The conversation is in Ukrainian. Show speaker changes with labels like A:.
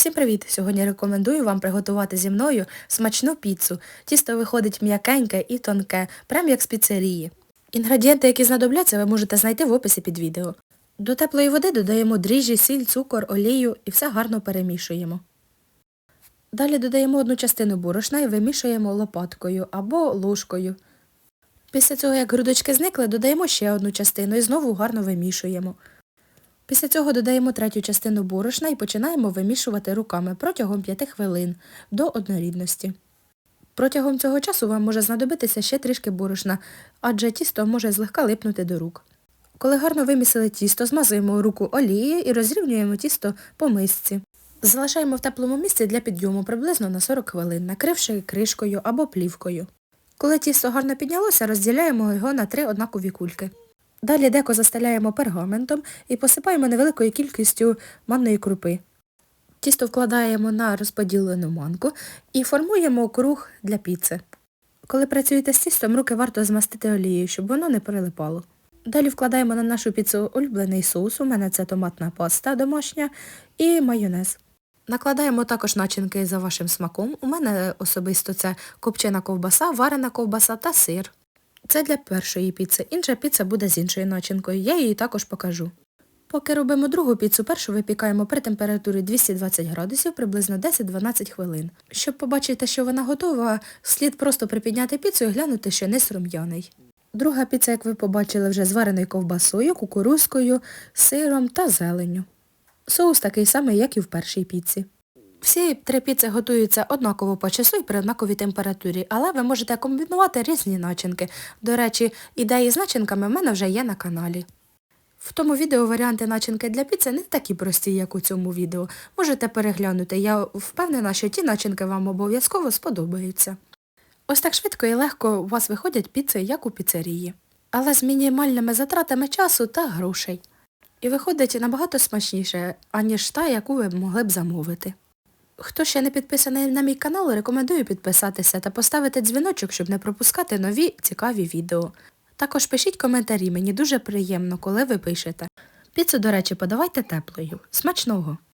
A: Всім привіт! Сьогодні рекомендую вам приготувати зі мною смачну піцу. Тісто виходить м'якеньке і тонке, прям як з піцерії. Інгредієнти, які знадобляться, ви можете знайти в описі під відео. До теплої води додаємо дріжджі, сіль, цукор, олію і все гарно перемішуємо. Далі додаємо одну частину борошна і вимішуємо лопаткою або ложкою. Після цього, як грудочки зникли, додаємо ще одну частину і знову гарно вимішуємо. Після цього додаємо третю частину борошна і починаємо вимішувати руками протягом 5 хвилин до однорідності. Протягом цього часу вам може знадобитися ще трішки борошна, адже тісто може злегка липнути до рук. Коли гарно вимісили тісто, змазуємо руку олією і розрівнюємо тісто по мисці. Залишаємо в теплому місці для підйому приблизно на 40 хвилин, накривши кришкою або плівкою. Коли тісто гарно піднялося, розділяємо його на три однакові кульки. Далі деко застеляємо пергаментом і посипаємо невеликою кількістю манної крупи. Тісто вкладаємо на розподілену манку і формуємо круг для піци. Коли працюєте з тістом, руки варто змастити олією, щоб воно не перелипало. Далі вкладаємо на нашу піцу улюблений соус, у мене це томатна паста домашня і майонез. Накладаємо також начинки за вашим смаком. У мене особисто це копчена ковбаса, варена ковбаса та сир. Це для першої піци. Інша піца буде з іншою начинкою. Я її також покажу. Поки робимо другу піцу, першу випікаємо при температурі 220 градусів приблизно 10-12 хвилин. Щоб побачити, що вона готова, слід просто припідняти піцу і глянути, що низ рум'яний. Друга піца, як ви побачили, вже з вареною ковбасою, кукурузкою, сиром та зеленню. Соус такий самий, як і в першій піці. Всі три піци готуються однаково по часу і при однаковій температурі, але ви можете комбінувати різні начинки. До речі, ідеї з начинками в мене вже є на каналі. В тому відео варіанти начинки для піци не такі прості, як у цьому відео. Можете переглянути, я впевнена, що ті начинки вам обов'язково сподобаються. Ось так швидко і легко у вас виходять піци, як у піцерії. Але з мінімальними затратами часу та грошей. І виходить набагато смачніше, аніж та, яку ви могли б замовити. Хто ще не підписаний на мій канал, рекомендую підписатися та поставити дзвіночок, щоб не пропускати нові цікаві відео. Також пишіть коментарі, мені дуже приємно, коли ви пишете. Піцу, до речі, подавайте теплою. Смачного!